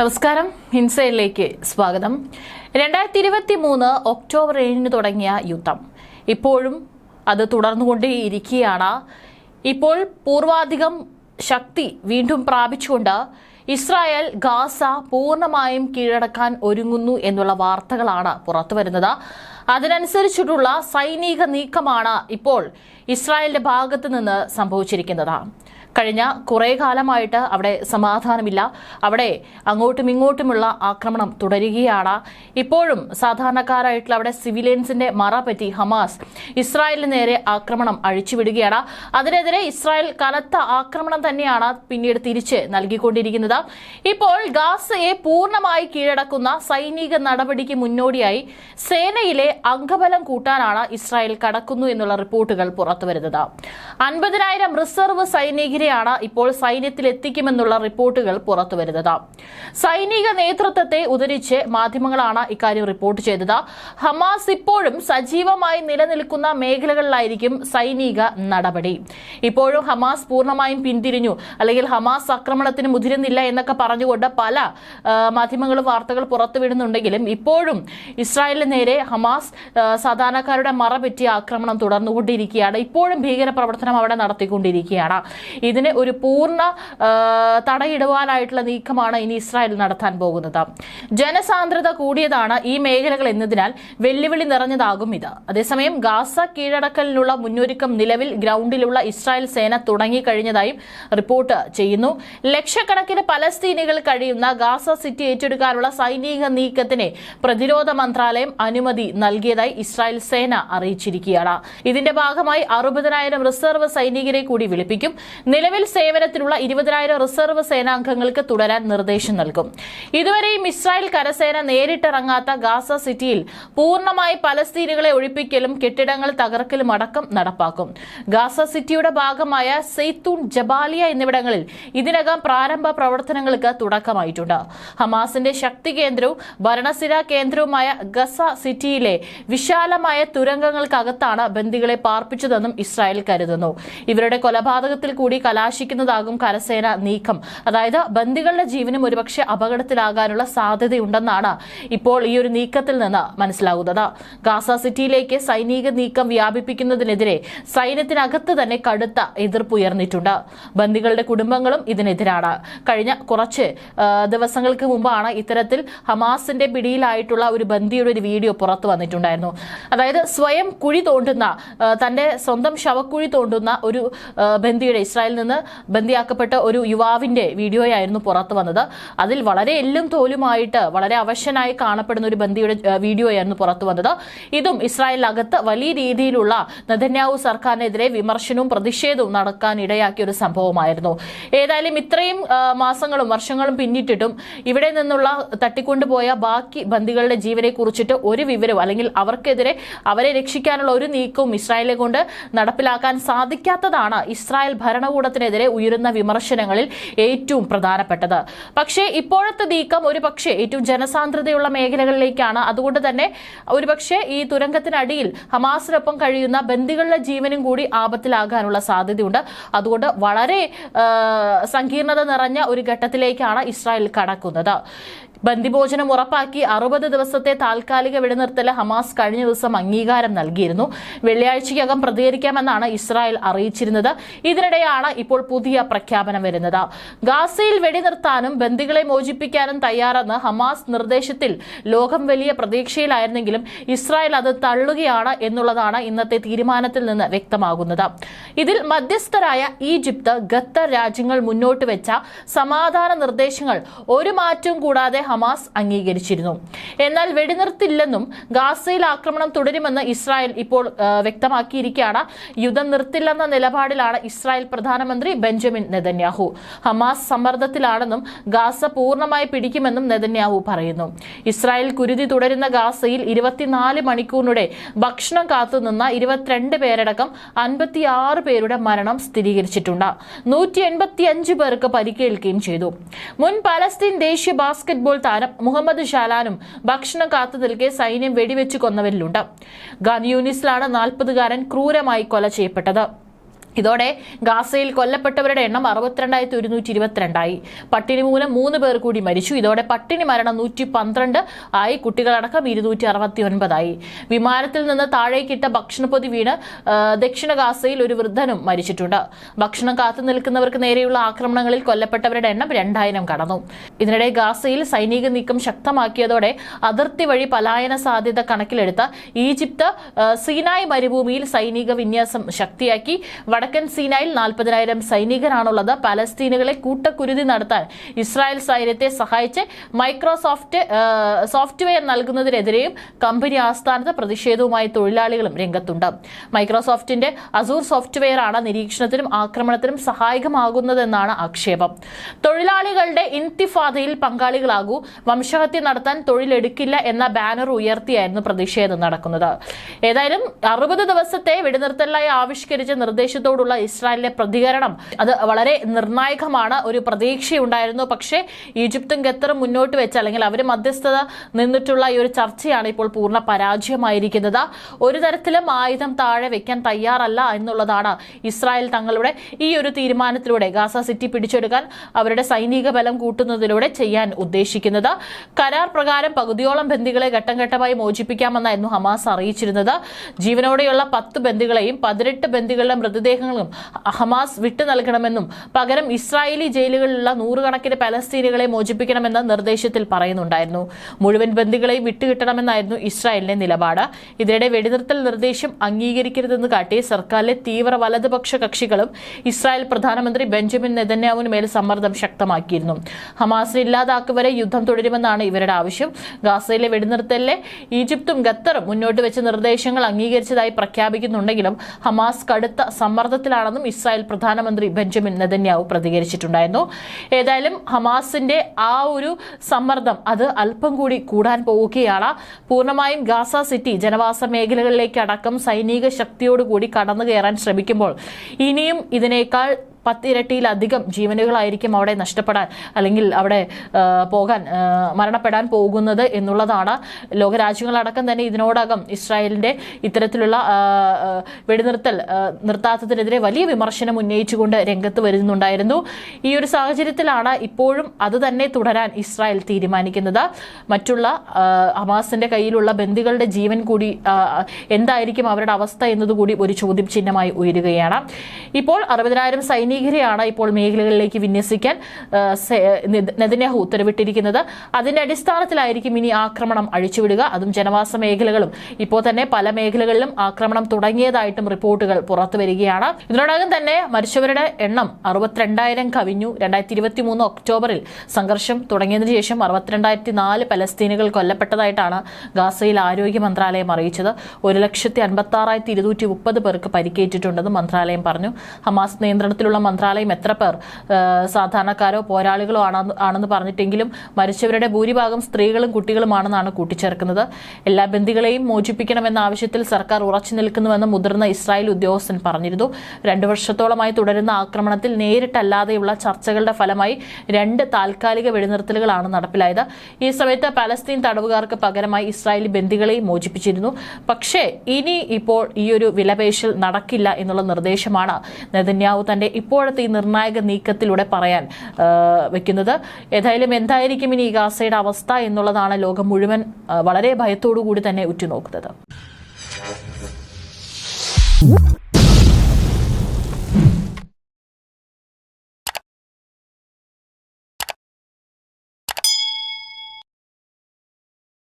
നമസ്കാരം. ഹിൻസയിലേക്ക് സ്വാഗതം. രണ്ടായിരത്തി ഇരുപത്തി മൂന്ന് ഒക്ടോബർ ഏഴിന് തുടങ്ങിയ യുദ്ധം. ഇപ്പോഴും അത് തുടർന്നുകൊണ്ടേയിരിക്കുകയാണ്. ഇപ്പോൾ പൂർവാധികം ശക്തി വീണ്ടും പ്രാപിച്ചുകൊണ്ട് ഇസ്രായേൽ ഗാസ പൂർണമായും കീഴടക്കാൻ ഒരുങ്ങുന്നു എന്നുള്ള വാർത്തകളാണ് പുറത്തുവരുന്നത്. അതിനനുസരിച്ചിട്ടുള്ള സൈനിക നീക്കമാണ് ഇപ്പോൾ ഇസ്രായേലിന്റെ ഭാഗത്ത് നിന്ന് സംഭവിച്ചിരിക്കുന്നത്. കഴിഞ്ഞ കുറേ കാലമായിട്ട് അവിടെ സമാധാനമില്ല. അവിടെ അങ്ങോട്ടും ഇങ്ങോട്ടുമുള്ള ആക്രമണം തുടരുകയാണ്. ഇപ്പോഴും സാധാരണക്കാരായിട്ടുള്ള അവിടെ സിവിലിയൻസിന്റെ മറ പറ്റി ഹമാസ് ഇസ്രായേലിന് നേരെ ആക്രമണം അഴിച്ചുവിടുകയാണ്. അതിനെതിരെ ഇസ്രായേൽ കനത്ത ആക്രമണം തന്നെയാണ് പിന്നീട് തിരിച്ച് നൽകിക്കൊണ്ടിരിക്കുന്നത്. ഇപ്പോൾ ഗാസയെ പൂർണമായി കീഴടക്കുന്ന സൈനിക നടപടിക്ക് മുന്നോടിയായി സേനയിലെ അംഗബലം കൂട്ടാനാണ് ഇസ്രായേൽ കടക്കുന്നു എന്നുള്ള റിപ്പോർട്ടുകൾ പുറത്തുവരുന്നത്. അൻപതിനായിരം റിസർവ് സൈനികരെയാണ് ഇപ്പോൾ സൈന്യത്തിൽ എത്തിക്കുമെന്നുള്ള റിപ്പോർട്ടുകൾ പുറത്തുവരുന്നത്. സൈനിക നേതൃത്വത്തെ ഉദ്ധരിച്ച് മാധ്യമങ്ങളാണ് ഇക്കാര്യം റിപ്പോർട്ട് ചെയ്തത്. ഹമാസ് ഇപ്പോഴും സജീവമായി നിലനിൽക്കുന്ന മേഖലകളിലായിരിക്കും സൈനിക നടപടി. ഇപ്പോഴും ഹമാസ് പൂർണമായും പിന്തിരിഞ്ഞു. അല്ലെങ്കിൽ ഹമാസ് ആക്രമണത്തിന് മുതിരുന്നില്ല എന്നൊക്കെ പറഞ്ഞുകൊണ്ട് പല മാധ്യമങ്ങളും വാർത്തകൾ പുറത്തുവിടുന്നുണ്ടെങ്കിലും ഇപ്പോഴും ഇസ്രായേലിന് നേരെ ഹമാസ് സാധാരണക്കാരുടെ മറപറ്റി ആക്രമണം തുടർന്നുകൊണ്ടിരിക്കുകയാണ്. ഇപ്പോഴും ഭീകര പ്രവർത്തനം അവിടെ നടത്തിക്കൊണ്ടിരിക്കുകയാണ്. ഇതിന് ഒരു പൂർണ തടയിടുവാനായിട്ടുള്ള നീക്കമാണ് ഇനി ഇസ്രായേൽ നടത്താൻ പോകുന്നത്. ജനസാന്ദ്രത കൂടിയതാണ് ഈ മേഖലകൾ എന്നതിനാൽ വെല്ലുവിളി നിറഞ്ഞതാകും ഇത്. അതേസമയം ഗാസ കീഴടക്കലിനുള്ള മുന്നൊരുക്കം നിലവിൽ ഗ്രൗണ്ടിലുള്ള ഇസ്രായേൽ സേന തുടങ്ങിക്കഴിഞ്ഞതായും റിപ്പോർട്ട് ചെയ്യുന്നു. ലക്ഷക്കണക്കിന് പലസ്തീനികൾ കഴിയുന്ന ഗാസ സിറ്റി ഏറ്റെടുക്കാനുള്ള സൈനിക നീക്കത്തിന് പ്രതിരോധ മന്ത്രാലയം അനുമതി നൽകിയതായി ഇസ്രായേൽ സേന അറിയിച്ചിരിക്കുകയാണ്. ഇതിന്റെ ഭാഗമായി അറുപതിനായിരം റിസർവ് സൈനികരെ കൂടി വിളിപ്പിക്കും. നിലവിൽ സേവനത്തിലുള്ള ഇരുപതിനായിരം റിസർവ് സേനാംഗങ്ങൾക്ക് തുടരാൻ നിർദ്ദേശം നൽകും. ഇതുവരെയും ഇസ്രായേൽ കരസേന നേരിട്ടിറങ്ങാത്ത ഗാസ സിറ്റിയിൽ പൂർണമായി പലസ്തീനുകളെ ഒഴിപ്പിക്കലും കെട്ടിടങ്ങൾ തകർക്കലും അടക്കം നടപ്പാക്കും. ഗാസ സിറ്റിയുടെ ഭാഗമായ സെയ്ത്തൂൺ ജബാലിയ എന്നിവിടങ്ങളിൽ ഇതിനകം പ്രാരംഭ പ്രവർത്തനങ്ങൾക്ക് തുടക്കമായിട്ടുണ്ട്. ഹമാസിന്റെ ശക്തി കേന്ദ്രവും ഭരണസിര കേന്ദ്രവുമായ ഗസ സിറ്റിയിലെ വിശാലമായ തുരങ്കങ്ങൾക്കകത്താണ് ബന്ദികളെ പാർപ്പിച്ചതെന്നും ഇസ്രായേൽ കരുതുന്നു. ഇവരുടെ കൊലപാതകത്തിൽ കൂടി കലാശിക്കുന്നതാകും കരസേന നീക്കം. അതായത് ബന്ദികളുടെ ജീവനും ഒരുപക്ഷെ അപകടത്തിലാകാനുള്ള സാധ്യതയുണ്ടെന്നാണ് ഇപ്പോൾ ഈ ഒരു നീക്കത്തിൽ നിന്ന് മനസ്സിലാകുന്നത്. ഗാസ സിറ്റിയിലേക്ക് സൈനിക നീക്കം വ്യാപിപ്പിക്കുന്നതിനെതിരെ സൈന്യത്തിനകത്ത് തന്നെ കടുത്ത എതിർപ്പ് ഉയർന്നിട്ടുണ്ട്. ബന്ദികളുടെ കുടുംബങ്ങളും ഇതിനെതിരാണ്. കഴിഞ്ഞ കുറച്ച് ദിവസങ്ങൾക്ക് മുമ്പാണ് ഇത്തരത്തിൽ ഹമാസിന്റെ പിടിയിലായിട്ടുള്ള ഒരു ബന്ദിയുടെ ഒരു വീഡിയോ പുറത്തു വന്നിട്ടുണ്ടായിരുന്നു. അതായത് സ്വയം കുഴി തോണ്ടുന്ന തന്റെ സ്വന്തം ശവക്കുഴി തോണ്ടുന്ന ഒരു ബന്ദിയുടെ ഇസ്രായേലിൽ നിന്ന് ബന്ദിയാക്കപ്പെട്ട ഒരു യുവാവിന്റെ വീഡിയോയായിരുന്നു പുറത്തു വന്നത്. അതിൽ വളരെ എല്ലും തോലുമായിട്ട് വളരെ അവശനായി കാണപ്പെടുന്ന ഒരു ബന്ദിയുടെ വീഡിയോ വീഡിയോയായിരുന്നു പുറത്തു വന്നത്. ഇതും ഇസ്രായേലിനകത്ത് വലിയ രീതിയിലുള്ള നെതന്യാവു സർക്കാരിനെതിരെ വിമർശനവും പ്രതിഷേധവും നടക്കാൻ ഇടയാക്കിയ ഒരു സംഭവമായിരുന്നു. ഏതായാലും ഇത്രയും മാസങ്ങളും വർഷങ്ങളും പിന്നിട്ടിട്ടും ഇവിടെ നിന്നുള്ള തട്ടിക്കൊണ്ടുപോയ ബാക്കി ബന്ദികളുടെ ജീവനെ കുറിച്ചിട്ട് ഒരു വിവരവും അല്ലെങ്കിൽ അവർക്കെതിരെ അവരെ രക്ഷിക്കാനുള്ള ഒരു നീക്കവും ഇസ്രായേലെ കൊണ്ട് നടപ്പിലാക്കാൻ സാധിക്കാത്തതാണ് ഇസ്രായേൽ ഭരണകൂടത്തിനെതിരെ ഉയരുന്ന വിമർശനങ്ങളിൽ ഏറ്റവും പ്രധാനപ്പെട്ടത്. പക്ഷേ ഇപ്പോഴത്തെ നീക്കം ഒരു ഏറ്റവും ജനസാന്ദ്രതയുള്ള മേഖലകളിലേക്കാണ്. അതുകൊണ്ട് തന്നെ ഒരുപക്ഷെ ഈ തുരങ്കത്തിനടിയിൽ ഹമാസിനൊപ്പം കഴിയുന്ന ബന്ദികളുടെ ജീവനും കൂടി ആപത്തിലാകാനുള്ള സാധ്യതയുണ്ട്. അതുകൊണ്ട് വളരെ സങ്കീർണത നിറഞ്ഞ ഒരു ഘട്ടത്തിലേക്കാണ് ഇസ്രായേൽ കടക്കുന്നത്. ബന്ദിഭോജനം ഉറപ്പാക്കി അറുപത് ദിവസത്തെ താൽക്കാലിക വെടിനിർത്തൽ ഹമാസ് കഴിഞ്ഞ ദിവസം അംഗീകാരം നൽകിയിരുന്നു. വെള്ളിയാഴ്ചയ്ക്കകം പ്രതികരിക്കാമെന്നാണ് ഇസ്രായേൽ അറിയിച്ചിരുന്നത്. ഇതിനിടെയാണ് ഇപ്പോൾ പുതിയ പ്രഖ്യാപനം വരുന്നത്. ഗാസയിൽ വെടിനിർത്താനും ബന്ദികളെ മോചിപ്പിക്കാനും തയ്യാറെന്ന് ഹമാസ് നിർദ്ദേശത്തിൽ ലോകം വലിയ പ്രതീക്ഷയിലായിരുന്നെങ്കിലും ഇസ്രായേൽ അത് തള്ളുകയാണ് എന്നുള്ളതാണ് ഇന്നത്തെ തീരുമാനത്തിൽ നിന്ന് വ്യക്തമാകുന്നത്. ഇതിൽ മധ്യസ്ഥരായ ഈജിപ്ത് ഖത്തർ രാജ്യങ്ങൾ മുന്നോട്ട് വെച്ച സമാധാന നിർദ്ദേശങ്ങൾ ഒരു മാറ്റവും കൂടാതെ ഹമാസ് അംഗീകരിച്ചിരുന്നു. എന്നാൽ വെടിനിർത്തില്ലെന്നും ഗാസയിൽ ആക്രമണം തുടരുമെന്ന് ഇസ്രായേൽ ഇപ്പോൾ വ്യക്തമാക്കിയിരിക്കുകയാണ്. യുദ്ധം നിർത്തില്ലെന്ന നിലപാടിലാണ് ഇസ്രായേൽ പ്രധാനമന്ത്രി ബെഞ്ചമിൻ നെതന്യാഹു. ഹമാസ് സമ്മർദ്ദത്തിലാണെന്നും ഗാസ പൂർണമായി പിടിക്കുമെന്നും നെതന്യാഹു പറയുന്നു. ഇസ്രായേൽ കുരുതി തുടരുന്ന ഗാസയിൽ ഇരുപത്തിനാല് മണിക്കൂറിനിടെ ഭക്ഷണം കാത്തുനിന്ന ഇരുപത്തിരണ്ട് പേരടക്കം അൻപത്തിയാറ് പേരുടെ മരണം സ്ഥിരീകരിച്ചിട്ടുണ്ട്. നൂറ്റി എൺപത്തിയഞ്ച് പേർക്ക് പരിക്കേൽക്കുകയും ചെയ്തു. മുൻ പലസ്തീൻ ദേശീയ ബാസ്കറ്റ്ബോൾ താരം മുഹമ്മദ് ഷാലാനും ഭക്ഷണം കാത്തു നിൽക്കെ സൈന്യം വെടിവെച്ച് കൊന്നവരിലുണ്ട്. ഗാന്ധി യൂനിസിലാണ് നാൽപ്പതുകാരൻ ക്രൂരമായി കൊല ചെയ്യപ്പെട്ടത്. ഇതോടെ ഗാസയിൽ കൊല്ലപ്പെട്ടവരുടെ എണ്ണം അറുപത്തിരണ്ടായിരത്തി ഒരുന്നൂറ്റി ഇരുപത്തിരണ്ടായി പട്ടിണി മൂലം മൂന്ന് പേർ കൂടി മരിച്ചു. ഇതോടെ പട്ടിണി മരണം നൂറ്റി പന്ത്രണ്ട് ആയി. കുട്ടികളടക്കം ഇരുന്നൂറ്റി അറുപത്തി ഒൻപതായി വിമാനത്തിൽ നിന്ന് താഴേക്കിട്ട ഭക്ഷണപ്പൊതി വീണ് ദക്ഷിണ ഗാസയിൽ ഒരു വൃദ്ധനും മരിച്ചിട്ടുണ്ട്. ഭക്ഷണം കാത്തു നിൽക്കുന്നവർക്ക് നേരെയുള്ള ആക്രമണങ്ങളിൽ കൊല്ലപ്പെട്ടവരുടെ എണ്ണം രണ്ടായിരം കടന്നു. ഇതിനിടെ ഗാസയിൽ സൈനിക നീക്കം ശക്തമാക്കിയതോടെ അതിർത്തി വഴി പലായന സാധ്യത കണക്കിലെടുത്ത ഈജിപ്ത് സീനായ് മരുഭൂമിയിൽ സൈനിക വിന്യാസം ശക്തിയാക്കി. വടക്കൻ സീനായിൽ നാൽപ്പതിനായിരം സൈനികരാണുള്ളത്. പലസ്തീനുകളെ കൂട്ടക്കുരുതി നടത്താൻ ഇസ്രായേൽ സൈന്യത്തെ സഹായിച്ച് മൈക്രോസോഫ്റ്റ് സോഫ്റ്റ്വെയർ നൽകുന്നതിനെതിരെയും കമ്പനി ആസ്ഥാനത്ത് പ്രതിഷേധവുമായി തൊഴിലാളികളും രംഗത്തുണ്ട്. മൈക്രോസോഫ്റ്റിന്റെ അസൂർ സോഫ്റ്റ്വെയർ ആണ് നിരീക്ഷണത്തിനും ആക്രമണത്തിനും സഹായകമാകുന്നതെന്നാണ് ആക്ഷേപം. തൊഴിലാളികളുടെ ഇൻതിഫാദയിൽ പങ്കാളികളാകൂ. വംശഹത്യ നടത്താൻ തൊഴിലെടുക്കില്ല എന്ന ബാനർ ഉയർത്തിയായിരുന്നു പ്രതിഷേധം നടക്കുന്നത്. ഏതായാലും അറുപത് ദിവസത്തെ വെടിനിർത്തലായി ആവിഷ്കരിച്ച നിർദ്ദേശത്തോടുള്ള ഇസ്രായേലിന്റെ പ്രതികരണം അത് വളരെ നിർണായകമാണ്. ഒരു പ്രതീക്ഷയുണ്ടായിരുന്നു. പക്ഷേ ഈജിപ്തും ഖത്തറും മുന്നോട്ട് വെച്ച അല്ലെങ്കിൽ അവർ മധ്യസ്ഥത നിന്നിട്ടുള്ള ഈ ഒരു ചർച്ചയാണ് ഇപ്പോൾ പൂർണ പരാജയമായിരിക്കുന്നത്. ഒരു തരത്തിലും ആയുധം താഴെ വെക്കാൻ തയ്യാറല്ല എന്നുള്ളതാണ് ഇസ്രായേൽ തങ്ങളുടെ ഈ ഒരു തീരുമാനത്തിലൂടെ ഗാസ സിറ്റി പിടിച്ചെടുക്കാൻ അവരുടെ സൈനിക ബലം കൂട്ടുന്നതിലൂടെ ചെയ്യാൻ ഉദ്ദേശിക്കുന്നത്. കരാർ പ്രകാരം പകുതിയോളം ബന്ദികളെ ഘട്ടം ഘട്ടമായി മോചിപ്പിക്കാമെന്നായിരുന്നു ഹമാസ് അറിയിച്ചിരുന്നത്. ജീവനോടെയുള്ള പത്ത് ബന്ദികളെയും പതിനെട്ട് ബന്ദികളുടെ മൃതദേഹങ്ങളും ഹമാസ് വിട്ടു നൽകണമെന്നും പകരം ഇസ്രായേലി ജയിലുകളിലുള്ള നൂറുകണക്കിന് പലസ്തീനുകളെ മോചിപ്പിക്കണമെന്ന നിർദ്ദേശത്തിൽ പറയുന്നുണ്ടായിരുന്നു. മുഴുവൻ ബന്ദികളെയും വിട്ടുകിട്ടണമെന്നായിരുന്നു ഇസ്രായേലിന്റെ നിലപാട്. ഇതിനിടെ വെടിനിർത്തൽ നിർദ്ദേശം അംഗീകരിക്കരുതെന്ന് കാട്ടി സർക്കാരിലെ തീവ്ര വലതുപക്ഷ കക്ഷികളും ഇസ്രായേൽ പ്രധാനമന്ത്രി ബെഞ്ചമിൻ നെതന്യാവിന് മേൽ സമ്മർദ്ദം ശക്തമാക്കിയിരുന്നു. ഹമാസിനെ ഇല്ലാതാക്കും വരെ യുദ്ധം തുടരുമെന്നാണ് ഇവരുടെ ആവശ്യം. ഗാസയിലെ വെടിനിർത്തലിലെ ഈജിപ്തും ഖത്തറും മുന്നോട്ട് വെച്ച നിർദ്ദേശങ്ങൾ അംഗീകരിച്ചതായി പ്രഖ്യാപിക്കുന്നുണ്ടെങ്കിലും ഹമാസ് കടുത്ത സമ്മർദ്ദത്തിലാണെന്നും ഇസ്രായേൽ പ്രധാനമന്ത്രി ബെഞ്ചമിൻ നെതന്യാവു പ്രതികരിച്ചിട്ടുണ്ടായിരുന്നു. ഏതായാലും ഹമാസിന്റെ ആ ഒരു സമ്മർദ്ദം അത് അല്പം കൂടി കൂടാൻ പോവുകയാണ്. പൂർണമായും ഗാസ സിറ്റി ജനവാസ മേഖലകളിലേക്ക് അടക്കം സൈനിക ശക്തിയോടുകൂടി കടന്നു കയറാൻ ശ്രമിക്കുമ്പോൾ ഇനിയും ഇതിനേക്കാൾ പത്തിരട്ടിയിലധികം ജീവനുകളായിരിക്കും അവിടെ നഷ്ടപ്പെടാൻ അല്ലെങ്കിൽ അവിടെ പോകാൻ മരണപ്പെടാൻ പോകുന്നത് എന്നുള്ളതാണ്. ലോകരാജ്യങ്ങളടക്കം തന്നെ ഇതിനോടകം ഇസ്രായേലിന്റെ ഇത്തരത്തിലുള്ള വെടിനിർത്തൽ നിർത്താത്തതിനെതിരെ വലിയ വിമർശനം ഉന്നയിച്ചുകൊണ്ട് രംഗത്ത് വരുന്നുണ്ടായിരുന്നു. ഈ ഒരു സാഹചര്യത്തിലാണ് ഇപ്പോഴും അത് തന്നെ തുടരാൻ ഇസ്രായേൽ തീരുമാനിക്കുന്നത്. മറ്റുള്ള ഹമാസിന്റെ കയ്യിലുള്ള ബന്ദികളുടെ ജീവൻ കൂടി എന്തായിരിക്കും അവരുടെ അവസ്ഥ എന്നതുകൂടി ഒരു ചോദ്യം ചിഹ്നമായി ഉയരുകയാണ്. ഇപ്പോൾ അറുപതിനായിരം സൈനികരെയാണ് ഇപ്പോൾ മേഖലകളിലേക്ക് വിന്യസിക്കാൻ നെതന്യാഹു ഉത്തരവിട്ടിരിക്കുന്നത്. അതിന്റെ അടിസ്ഥാനത്തിലായിരിക്കും ഇനി ആക്രമണം അഴിച്ചുവിടുക. അതും ജനവാസ മേഖലകളും. ഇപ്പോൾ തന്നെ പല മേഖലകളിലും ആക്രമണം തുടങ്ങിയതായിട്ടും റിപ്പോർട്ടുകൾ പുറത്തു വരികയാണ്. ഇതിനോടകം തന്നെ മരിച്ചവരുടെ എണ്ണം അറുപത്തിരണ്ടായിരം കവിഞ്ഞു. രണ്ടായിരത്തി ഇരുപത്തി മൂന്ന് ഒക്ടോബറിൽ സംഘർഷം തുടങ്ങിയതിനു ശേഷം അറുപത്തിരണ്ടായിരത്തി നാല് പലസ്തീനുകൾ കൊല്ലപ്പെട്ടതായിട്ടാണ് ഗാസയിൽ ആരോഗ്യ മന്ത്രാലയം അറിയിച്ചത്. ഒരു ലക്ഷത്തി അൻപത്തി ആറായിരത്തി ഇരുന്നൂറ്റി മുപ്പത് പേർക്ക് പരിക്കേറ്റിട്ടുണ്ടെന്ന് മന്ത്രാലയം പറഞ്ഞു. ഹമാസ് നിയന്ത്രണത്തിലുള്ള മന്ത്രാലയം എത്ര പേർ സാധാരണക്കാരോ പോരാളികളോ ആണെന്ന് ആണെന്ന് പറഞ്ഞിട്ടെങ്കിലും മരിച്ചവരുടെ ഭൂരിഭാഗം സ്ത്രീകളും കുട്ടികളുമാണെന്നാണ് കൂട്ടിച്ചേർക്കുന്നത്. എല്ലാ ബന്ദികളെയും മോചിപ്പിക്കണമെന്ന ആവശ്യത്തിൽ സർക്കാർ ഉറച്ചു നിൽക്കുന്നുവെന്ന് മുതിർന്ന ഇസ്രായേൽ ഉദ്യോഗസ്ഥൻ പറഞ്ഞിരുന്നു. രണ്ടു വർഷത്തോളമായി തുടരുന്ന ആക്രമണത്തിൽ നേരിട്ടല്ലാതെയുള്ള ചർച്ചകളുടെ ഫലമായി രണ്ട് താൽക്കാലിക വെടിനിർത്തലുകളാണ് നടപ്പിലായത്. ഈ സമയത്ത് പലസ്തീൻ തടവുകാർക്ക് പകരമായി ഇസ്രായേലി ബന്ദികളെയും മോചിപ്പിച്ചിരുന്നു. പക്ഷേ ഇനി ഇപ്പോൾ ഈ ഒരു വിലപേശൽ നടക്കില്ല എന്നുള്ള നിർദ്ദേശമാണ് നെതന്യാവു തന്റെ ഇപ്പോഴത്തെ ഈ നിർണായക നീക്കത്തിലൂടെ പറയാൻ വെക്കുന്നത്. ഏതായാലും എന്തായിരിക്കും ഇനി ഗാസയുടെ അവസ്ഥ എന്നുള്ളതാണ് ലോകം മുഴുവൻ വളരെ ഭയത്തോടു കൂടി തന്നെ ഉറ്റുനോക്കുന്നത്.